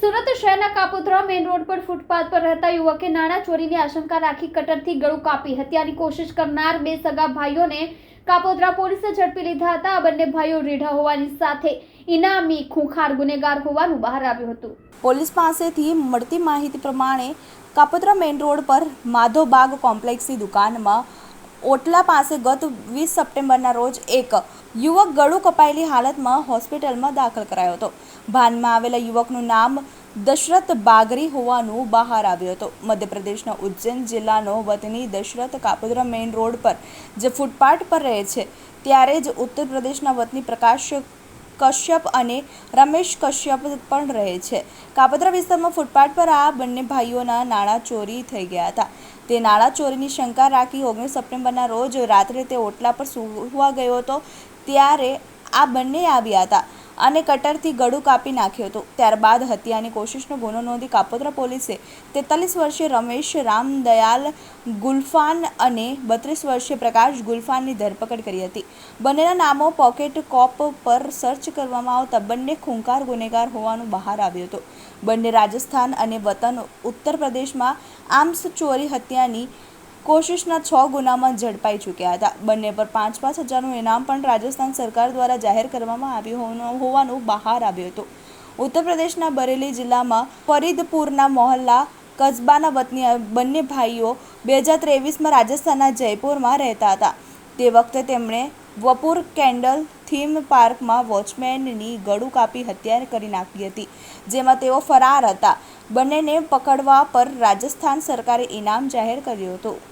સુરત શહેરના Kapodra main road પર footpath પર રહેતા યુવકે નાણાં ચોરીની આશંકા રાખી કટરથી ગળું કાપી હત્યાની કોશિશ કરનાર બે સગા ભાઈઓને કાપોદ્રા પોલીસે ઝડપી લીધા હતા. આ બંને ભાઈઓ રીઢા હોવાની સાથે ઇનામી ખૂંખાર ગુનેગાર હોવાનું બહાર આવ્યું હતું. પોલીસ પાસેથી મળતી માહિતી પ્રમાણે કાપોદ્રા મેઇન રોડ પર માધોબાગ કોમ્પ્લેક્સની દુકાનમાં ઓટલા પાસે ગત વીસ સપ્ટેમ્બરના રોજ એક યુવક ગળું કપાયેલી હાલતમાં હોસ્પિટલમાં દાખલ કરાયો હતો. ભાનમાં આવેલા યુવકનું નામ દશરથ બાગરી હોવાનું બહાર આવ્યું હતું. મધ્યપ્રદેશના ઉજ્જૈન જિલ્લાનો વતની દશરથ કાપોદ્રા મેઇન રોડ પર જે ફૂટપાથ પર રહે છે, ત્યારે જ ઉત્તર પ્રદેશના વતની પ્રકાશ કશ્યપ અને રમેશ કશ્યપ પણ રહે છે. કાપોદ્રા વિસ્તારમાં ફૂટપાથ પર આ બંને ભાઈઓના નાણાં ચોરી થઈ ગયા હતા. તે નાણાં ચોરીની શંકા રાખી ઓગણીસ સપ્ટેમ્બરના રોજ રાત્રે તે ઓટલા પર સૂવા ગયો હતો. ત્યારે આ બંને આવ્યા હતા. અને કટરથી ગળું કાપી નાખ્યું હતું. ત્યારબાદ હત્યાની કોશિશનો ગુનો નોંધી કાપોદ્રા પોલીસે તેતાલીસ વર્ષીય રમેશ રામદયાલ ગુલફાન અને બત્રીસ વર્ષીય પ્રકાશ ગુલફાનની ધરપકડ કરી હતી. બંનેના નામો પોકેટ કોપ પર સર્ચ કરવામાં આવતા બંને ખૂંખાર ગુનેગાર હોવાનું બહાર આવ્યું હતું. બંને રાજસ્થાન અને વતન ઉત્તર પ્રદેશમાં આર્મ્સ ચોરી હત્યાની કોશિશના છ ગુનામાં ઝડપાઈ ચૂક્યા હતા. બંને પર પાંચ પાંચ હજારનું ઇનામ પણ રાજસ્થાન સરકાર દ્વારા જાહેર કરવામાં આવ્યું હોવાનું- બહાર આવ્યું હતું. ઉત્તર પ્રદેશના બરેલી જિલ્લામાં ફરીદપુરના મોહલ્લા કસ્બાના વતની બંને ભાઈઓ બે હજાર ત્રેવીસમાં રાજસ્થાનના જયપુરમાં રહેતા હતા. તે વખતે તેમણે વપુર કેન્ડલ થીમ પાર્કમાં વોચમેનની ગળું કાપી હત્યા કરી નાખી હતી, જેમાં તેઓ ફરાર હતા. બંનેને પકડવા પર રાજસ્થાન સરકારે ઇનામ જાહેર કર્યું હતું.